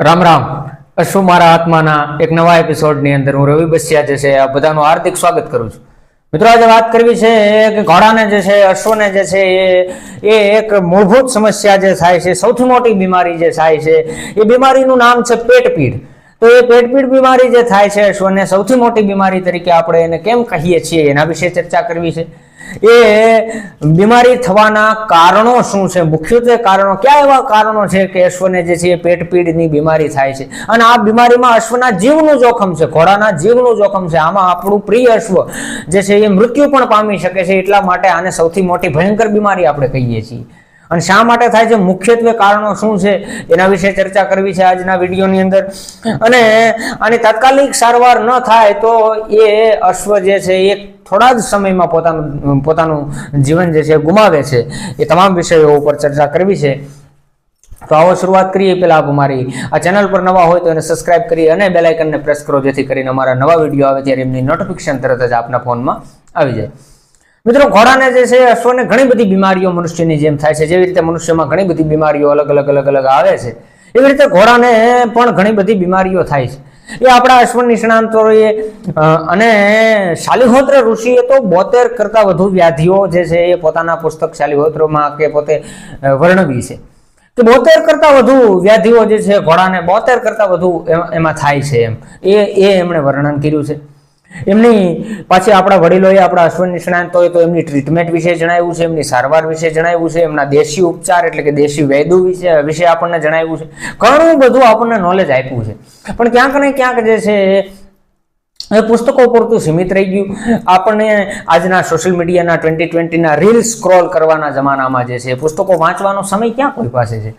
રામ રામ. અશ્વ મારા આત્માના એક નવા એપિસોડની અંદર હું રવિ બસિયા જે છે, આ બધાનું હાર્દિક સ્વાગત કરું છું. મિત્રો, આજે વાત કરવી છે કે ઘોડાને જે છે, અશ્વને જે છે, એ એ એક મૂળભૂત સમસ્યા જે થાય છે, સૌથી મોટી બીમારી જે થાય છે, એ બીમારીનું નામ છે પેટપીડ. તો એ પેટપીડ બીમારી જે થાય છે, અશ્વને સૌથી મોટી બીમારી તરીકે આપણે એને કેમ કહીએ છીએ, એના વિશે ચર્ચા કરવી છે. એ બીમારી થવાના કારણો શું છે? મુખ્યત્વે કારણો કયા એવા કારણો છે કે અશ્વને જે છે એ પેટપીડની બીમારી થાય છે? અને આ બીમારીમાં અશ્વના જીવનું જોખમ છે, ઘોડાના જીવનું જોખમ છે. આમાં આપણું પ્રિય અશ્વ જે છે એ મૃત્યુ પણ પામી શકે છે. એટલા માટે આને સૌથી મોટી ભયંકર બીમારી આપણે કહીએ છીએ. અને શા માટે થાય છે? મુખ્યત્વે કારણો શું છે? એના વિશે ચર્ચા કરવી છે આજના વિડીયોની અંદર. અને આની તાત્કાલિક સારવાર ન થાય તો એ અશ્વ જે છે, એ થોડા જ સમયમાં પોતાનું પોતાનું જીવન જે છે ગુમાવે છે. એ તમામ વિષયો ઉપર ચર્ચા કરવી છે. તો આવો શરૂઆત કરીએ. પેલા આપ અમારી આ ચેનલ પર નવા હોય તો એને સબસ્ક્રાઇબ કરી અને બેલાઇકનને પ્રેસ કરો, જેથી કરીને અમારા નવા વીડિયો આવે ત્યારે એમની નોટિફિકેશન તરત જ આપના ફોનમાં આવી જાય. મિત્રો ઘોડાને જે છે, અશ્વને ઘણી બધી બીમારીઓ મનુષ્યની જેમ થાય છે. જેવી રીતે મનુષ્યમાં ઘણી બધી બીમારીઓ અલગ અલગ અલગ અલગ આવે છે, એવી રીતે ઘોડાને પણ ઘણી બધી બીમારીઓ થાય છે. એ આપણા અશ્વ નિષ્ણાંતોએ અને શાલિહોત્ર ઋષિએ તો બોતેર કરતાં વધુ વ્યાધિઓ જે છે, એ પોતાના પુસ્તક શાલિહોત્રમાં કે પોતે વર્ણવી છે. કે બોતેર કરતાં વધુ વ્યાધિઓ જે છે, ઘોડાને બોતેર કરતાં વધુ એમાં થાય છે એમ. એ એ એમણે વર્ણન કર્યું છે. એમની પાછી આપણા વડીલોએ, આપણા અશ્વિન નિષ્ણાંતોએ તો એમની ટ્રીટમેન્ટ વિશે જણાવ્યું છે, એમની સારવાર વિશે જણાવ્યું છે, એમના દેશી ઉપચાર એટલે કે દેશી વૈદુ વિશે વિશે આપણને જણાવ્યું છે. ઘણું બધું આપણને નોલેજ આપ્યું છે. પણ ક્યાંક ને ક્યાંક જે છે, એ પુસ્તકો પૂરતું સીમિત રહી ગયું. આપણને આજના સોશિયલ મીડિયાના ટ્વેન્ટી ટ્વેન્ટીના રીલ સ્ક્રોલ કરવાના જમાનામાં જે છે, પુસ્તકો વાંચવાનો સમય ક્યાં કોઈ પાસે છે?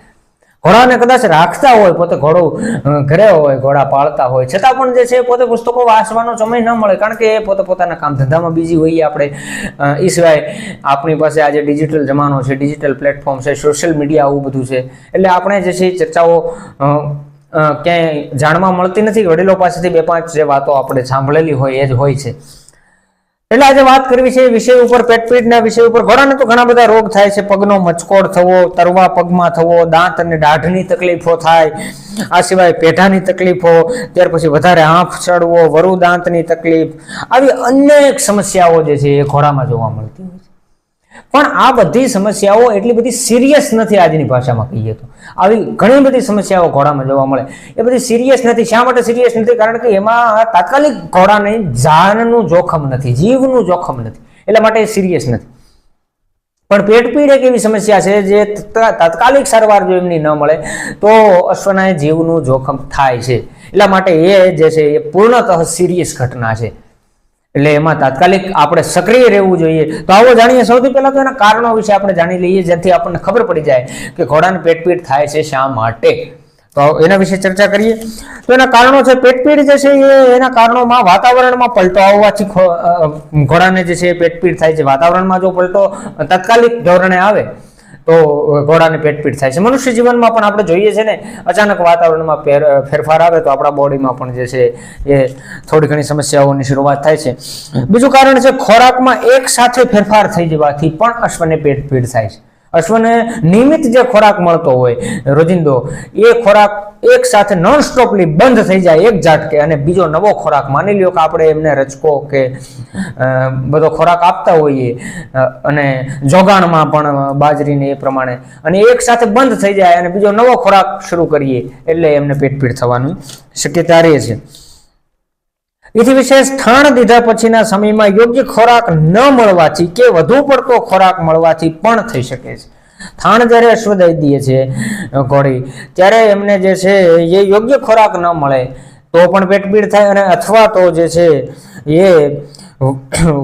ઘોડાને કદાચ રાખતા હોય, પોતે ઘોડો ઘરે હોય, ઘોડા પાળતા હોય. છતાં પણ જે છે પોતે પુસ્તકો વાંચવાનો સમય ન મળે, કારણ કે એ પોતે પોતાના કામ ધંધામાં બીજી હોઈએ આપણે. એ સિવાય આપણી પાસે આજે ડિજિટલ જમાનો છે ડિજિટલ પ્લેટફોર્મ છે સોશિયલ મીડિયા આવું બધું છે. એટલે આપણે જે છે ચર્ચાઓ ક્યાંય જાણવા મળતી નથી. વડીલો પાસેથી બે પાંચ જે વાતો આપણે સાંભળેલી હોય, એ જ હોય છે. એટલે આજે વાત કરવી છે વિષય ઉપર પેટપીટના વિષય ઉપર. ઘોડાને તો ઘણા બધા રોગ થાય છે. પગનો મચકોડ થવો, તરવા પગમાં થવો, દાંત અને દાઢની તકલીફો થાય. આ સિવાય પેઢાની તકલીફો, ત્યાર પછી વધારે આંખ ચડવો, વરુ દાંતની તકલીફ. આવી અનેક સમસ્યાઓ જે છે એ ઘોડામાં જોવા મળતી હોય છે. પણ આ બધી સમસ્યાઓ એટલી બધી સિરિયસ નથી આજની ભાષામાં કહીએ તો. આવી ઘણી બધી સમસ્યાઓ ઘોડામાં જોવા મળે. એ બધી સિરિયસ નથી. શા માટે સિરિયસ નથી? કારણ કે એમાં તાત્કાલિક ઘોડાને જાનનું જોખમ નથી, જીવનું જોખમ નથી. એટલા માટે સિરિયસ નથી. પણ પેટપીડ એક એવી સમસ્યા છે જે તાત્કાલિક સારવાર જો એમની ન મળે, તો અશ્વના જીવનું જોખમ થાય છે. એટલા માટે એ જે છે, એ પૂર્ણતઃ સિરિયસ ઘટના છે. એટલે એમાં તાત્કાલિક આપણે સક્રિય રહેવું જોઈએ. તો આવો જાણીએ. સૌથી પહેલા તો એના કારણો વિશે આપણે જાણી લઈએ, જેથી આપણને ખબર પડી જાય કે ઘોડાને પેટપીટ થાય છે શા માટે. તો એના વિશે ચર્ચા કરીએ. તો એના કારણો છે પેટપીડ જે છે એ એના કારણોમાં વાતાવરણમાં પલટો આવવાથી ઘોડાને જે છે પેટપીટ થાય છે. વાતાવરણમાં જો પલટો તાત્કાલિક ધોરણે આવે તો ઘોડાને પેટપીટ થાય છે. મનુષ્ય જીવનમાં પણ આપણે જોઈએ છે ને, અચાનક વાતાવરણમાં ફેર ફેરફાર આવે તો આપણા બોડીમાં પણ જે છે, એ થોડી ઘણી સમસ્યાઓની શરૂઆત થાય છે. બીજું કારણ છે ખોરાકમાં એક સાથે ફેરફાર થઈ જવાથી પણ અશ્વને પેટપીટ થાય છે. અશ્વને નિયમિત જે ખોરાક મળતો હોય, રોજિંદો, એ ખોરાક એક સાથે નોન સ્ટોપલી બંધ થઈ જાય એક ઝાટકે અને બીજો નવો ખોરાક માની લ્યો કે આપણે એમને રચકો કે બધો ખોરાક આપતા હોઈએ અને જોગાણમાં પણ બાજરીને એ પ્રમાણે, અને એક સાથે બંધ થઈ જાય અને બીજો નવો ખોરાક શરૂ કરીએ એટલે એમને પેટપીટ થવાની શક્યતા રહે છે. એથી વિશેષ ઠાણ દીધા પછીના સમયમાં યોગ્ય ખોરાક ન મળવાથી કે વધુ પડતો ખોરાક મળવાથી પણ થઈ શકે છે. થાણ જ્યારે અશ્વ દઈ દઈએ છે ઘોડી, ત્યારે એમને જે છે એ યોગ્ય ખોરાક ન મળે, તો પણ પેટપીડ થાય અને અથવા તો જે છે એ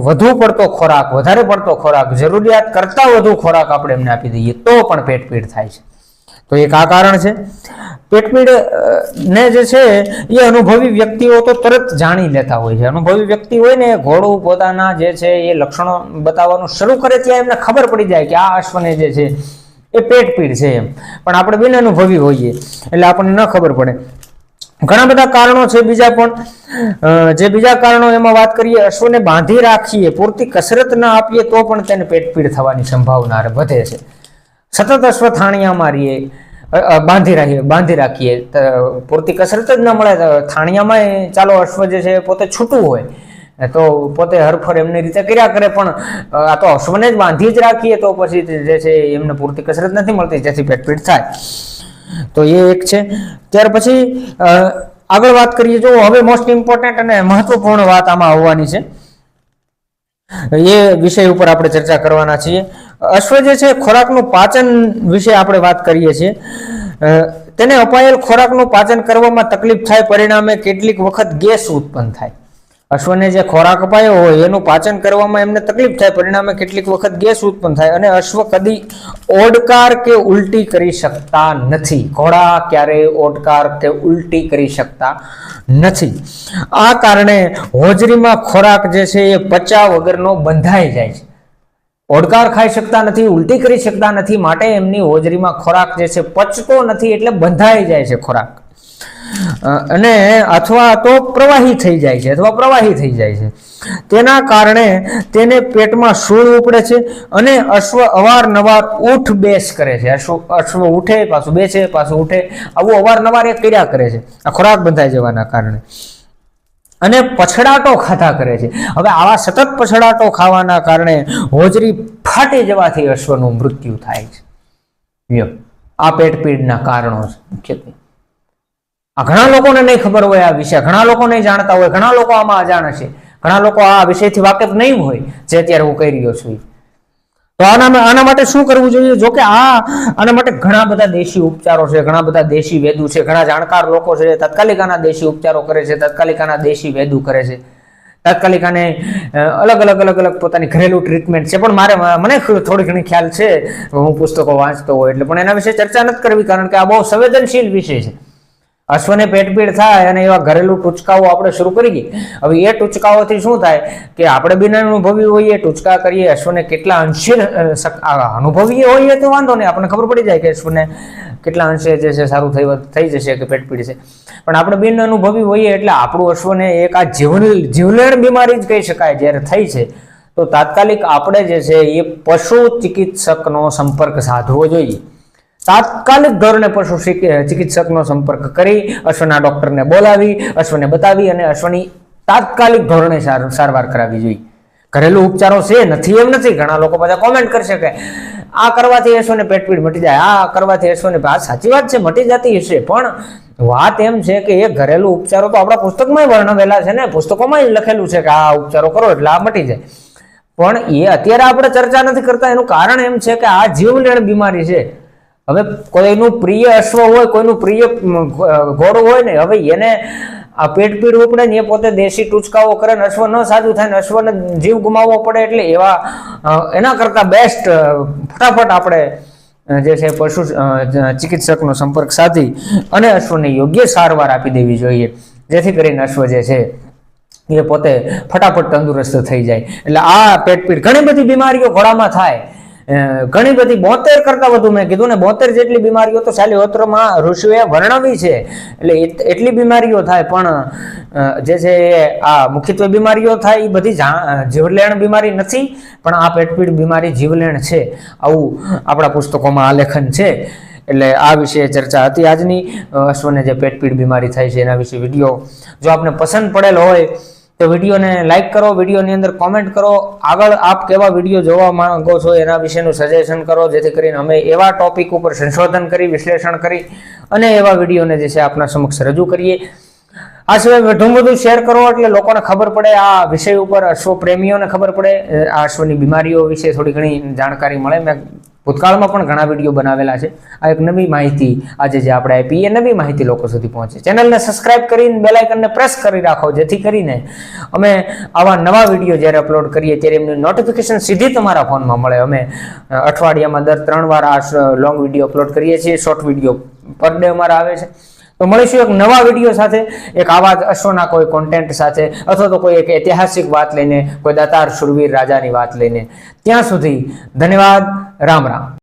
વધુ પડતો ખોરાક, વધારે પડતો ખોરાક, જરૂરિયાત કરતાં વધુ ખોરાક આપણે એમને આપી દઈએ, તો પણ પેટપીડ થાય છે. તો એક આ કારણ છે. પેટપીડ ને જે છે, એ અનુભવી વ્યક્તિઓ તો તરત જાણી લેતા હોય છે. અનુભવી વ્યક્તિ હોય ને, ઘોડું પોતાના જે છે, એ લક્ષણો બતાવવાનું શરૂ કરે ત્યાં એમને ખબર પડી જાય કે આ અશ્વને જે છે, એ પેટપીડ છે એમ. પણ આપણે બિન અનુભવી હોઈએ, એટલે આપણને ન ખબર પડે. ઘણા બધા કારણો છે બીજા પણ. જે બીજા કારણો એમાં વાત કરીએ, અશ્વને બાંધી રાખીએ, પૂરતી કસરત ના આપીએ, તો પણ તેને પેટપીડ થવાની સંભાવના વધે છે. સતત અશ્વ થાણિયા મારીએ બાંધી રાખીએ બાંધી રાખીએ. પૂરતી કસરત જ ન મળે થાણિયામાં ચાલો અશ્વ જે છે પોતે છૂટું હોય. તો પોતે હરફર એમની રીતે કર્યા કરે, પણ આ તો અશ્વને જ બાંધી જ રાખીએ તો પછી જે છે એમને પૂરતી કસરત નથી મળતી, જેથી પેટપીટ થાય. તો એ એક છે. ત્યાર પછી આગળ વાત કરીએ, જો હવે મોસ્ટ ઇમ્પોર્ટન્ટ અને મહત્વપૂર્ણ વાત આમાં આવવાની છે. એ વિષય ઉપર આપણે ચર્ચા કરવાના છીએ. અશ્વ જે છે, ખોરાકનું પાચન વિશે આપણે વાત કરીએ છીએ. તેને અપાયેલ ખોરાકનું પાચન કરવામાં તકલીફ થાય, પરિણામે કેટલીક વખત ગેસ ઉત્પન્ન થાય. અશ્વને જે ખોરાક અપાયો હોય, એનું પાચન કરવામાં એમને તકલીફ થાય, પરિણામે કેટલીક વખત ગેસ ઉત્પન્ન થાય અને અશ્વ કદી ઓડકાર કે ઉલટી કરી શકતા નથી. ઘોડા ક્યારેય ઓડકાર કે ઉલટી કરી શકતા નથી. આ કારણે હોજરીમાં ખોરાક જે છે, એ પચા વગરનો બંધાઈ જાય છે. ઓડકાર ખાઈ શકતા નથી, ઉલટી કરી શકતા નથી, માટે એમની હોજરીમાં ખોરાક જે છે પચતો નથી એટલે બંધાઈ જાય છે ખોરાક. અને અથવા તો પ્રવાહી થઈ જાય છે, અથવા પ્રવાહી થઈ જાય છે. તેના કારણે તેને પેટમાં સૂળ ઉપડે છે અને અશ્વ અવારનવાર ઉઠ બેસ કરે છે. અશ્વ અશ્વ ઉઠે પાછું બેસે, પાછું ઉઠે આવું અવારનવાર એ કર્યા કરે છે. આ ખોરાક બંધાઈ જવાના કારણે. અને પછડાટો ખાધા કરે છે. હવે આવા સતત પછડાટો ખાવાના કારણે હોજરી ફાટી જવાથી અશ્વનું મૃત્યુ થાય છે. આ પેટપીડના કારણો છે મુખ્યત્વે. આ ઘણા લોકોને નહીં ખબર હોય આ વિશે, ઘણા લોકો નહીં જાણતા હોય, ઘણા લોકો આમાં અજાણ છે ઘણા લોકો આ વિષયથી વાકેફ નહીં હોય, જે અત્યારે હું કહી રહ્યો છું. તો આના આના માટે શું કરવું જોઈએ? જો કે આ આના માટે ઘણા બધા દેશી ઉપચારો છે, ઘણા બધા દેશી વેદુ છે, ઘણા જાણકાર લોકો છે તાત્કાલિક આના દેશી ઉપચારો કરે છે તાત્કાલિક આના દેશી વેદુ કરે છે. તાત્કાલિક આને અલગ અલગ અલગ અલગ પોતાની ઘરેલું ટ્રીટમેન્ટ છે. પણ મારે મને થોડી ઘણી ખ્યાલ છે. હું પુસ્તકો વાંચતો હોય એટલે, પણ એના વિશે ચર્ચા નથી કરવી કારણ કે આ બહુ સંવેદનશીલ વિષય છે. અશ્વને પેટપીડ થાય અને એવા ઘરેલું ટૂચકાઓ આપણે શરૂ કરી ગઈ હવે એ ટૂચકાઓથી શું થાય કે આપણે બિન અનુભવી હોઈએ, ટૂચકા કરીએ અશ્વને કેટલા અંશે અનુભવીએ હોઈએ તો વાંધો નહીં. આપણને ખબર પડી જાય કે અશ્વને કેટલા અંશે જે છે સારું થઈ થઈ જશે કે પેટપીડ છે. પણ આપણે બિન અનુભવી હોઈએ એટલે આપણું અશ્વને એક આ જીવન, જીવલેણ બીમારી જ કહી શકાય. જ્યારે થઈ છે, તો તાત્કાલિક આપણે જે છે એ પશુ ચિકિત્સકનો સંપર્ક સાધવો જોઈએ. તાત્કાલિક ધોરણે પશુ ચિકિત્સકનો સંપર્ક કરી અશ્વના ડોક્ટરને બોલાવી, અશ્વને બતાવી અને અશ્વની તાત્કાલિક ધોરણે સાર- સારવાર કરાવવી જોઈએ. ઘરેલું ઉપચારો છે, નથી એમ નથી. ઘણા લોકો બધા કોમેન્ટ કરશે કે, આ કરવાથી અશ્વને પેટપીડ મટી જાય. આ કરવાથી અશ્વને આ સાચી વાત છે, મટી જતી હશે. પણ વાત એમ છે કે એ ઘરેલું ઉપચારો તો આપણા પુસ્તકમાં વર્ણવેલા છે ને. પુસ્તકોમાં લખેલું છે કે આ ઉપચારો કરો એટલે આ મટી જાય. પણ એ અત્યારે આપણે ચર્ચા નથી કરતા. એનું કારણ એમ છે કે આ જીવલેણ બીમારી છે. હવે કોઈનું પ્રિય અશ્વ હોય, કોઈનું પ્રિય ઘોડો હોય ને, હવે એને આ પેટ પીડ ઉપડે ને એ પોતે દેશી ટૂચકાઓ કરે ને અશ્વ ન સાજુ થાય ને અશ્વને જીવ ગુમાવવો પડે એટલે એવા એના કરતાં બેસ્ટ ફટાફટ આપણે જે છે પશુ ચિકિત્સકનો સંપર્ક સાધી અને અશ્વને યોગ્ય સારવાર આપી દેવી જોઈએ. જેથી કરીને અશ્વ જે છે એ પોતે ફટાફટ તંદુરસ્ત થઈ જાય. એટલે આ પેટપીડ ઘણી બધી બીમારીઓ ઘોડામાં થાય. ઘણી બધી બોતેર કરતા વધુ મેં કીધું ને, બોતેર જેટલી બીમારીઓ તો શાલિહોત્રમાં ઋષિઓએ વર્ણવી છે. એટલે એટ- એટલી બીમારીઓ થાય, પણ જે છે આ મુખ્યત્વે બીમારીઓ થાય એ બધી જીવલેણ બીમારી નથી, પણ આ પેટપીડ બીમારી જીવલેણ છે. આવું આપણા પુસ્તકોમાં આલેખન છે. એટલે આ વિશે ચર્ચા હતી આજની. અશ્વને જે પેટપીડ બીમારી થાય છે, એના વિશે વીડિયો જો આપને પસંદ પડેલો હોય તો વિડીયોને લાઇક કરો, વિડીયોની અંદર કોમેન્ટ કરો. આગળ આપ કેવા વીડિયો જોવા માંગો છો એના વિશેનું સજેશન કરો, જેથી કરીને અમે એવા ટોપિક ઉપર સંશોધન કરી, વિશ્લેષણ કરી અને એવા વિડીયોને જે છે આપના સમક્ષ રજૂ કરીએ. આ સિવાય વધુ વધુ શેર કરો એટલે લોકોને ખબર પડે, આ વિષય ઉપર અશ્વ પ્રેમીઓને ખબર પડે. આ અશ્વની બીમારીઓ વિશે થોડી ઘણી જાણકારી મળે. મેં ભૂતકાળમાં પણ ઘણા વીડિયો બનાવેલા છે. આ એક નવી માહિતી આજે જે આપણે આપી, એ નવી માહિતી લોકો સુધી પહોંચે. ચેનલને સબસ્ક્રાઇબ કરીને બેલાઇકનને પ્રેસ કરી રાખો, જેથી કરીને અમે આવા નવા વીડિયો જ્યારે અપલોડ કરીએ ત્યારે એમની નોટિફિકેશન સીધી તમારા ફોનમાં મળે. અમે અઠવાડિયામાં દર ત્રણ વાર આ લોંગ વીડિયો અપલોડ કરીએ છીએ. શોર્ટ વીડિયો પર ડે અમારા આવે છે. તો મળીશું એક નવા વીડિયો સાથે, એક આવા જ અશ્વના કોઈ કોન્ટેન્ટ સાથે, અથવા તો કોઈ એક ઐતિહાસિક વાત લઈને, કોઈ દાતાર શુરવીર રાજાની વાત લઈને. ત્યાં સુધી ધન્યવાદ, રામ રામ.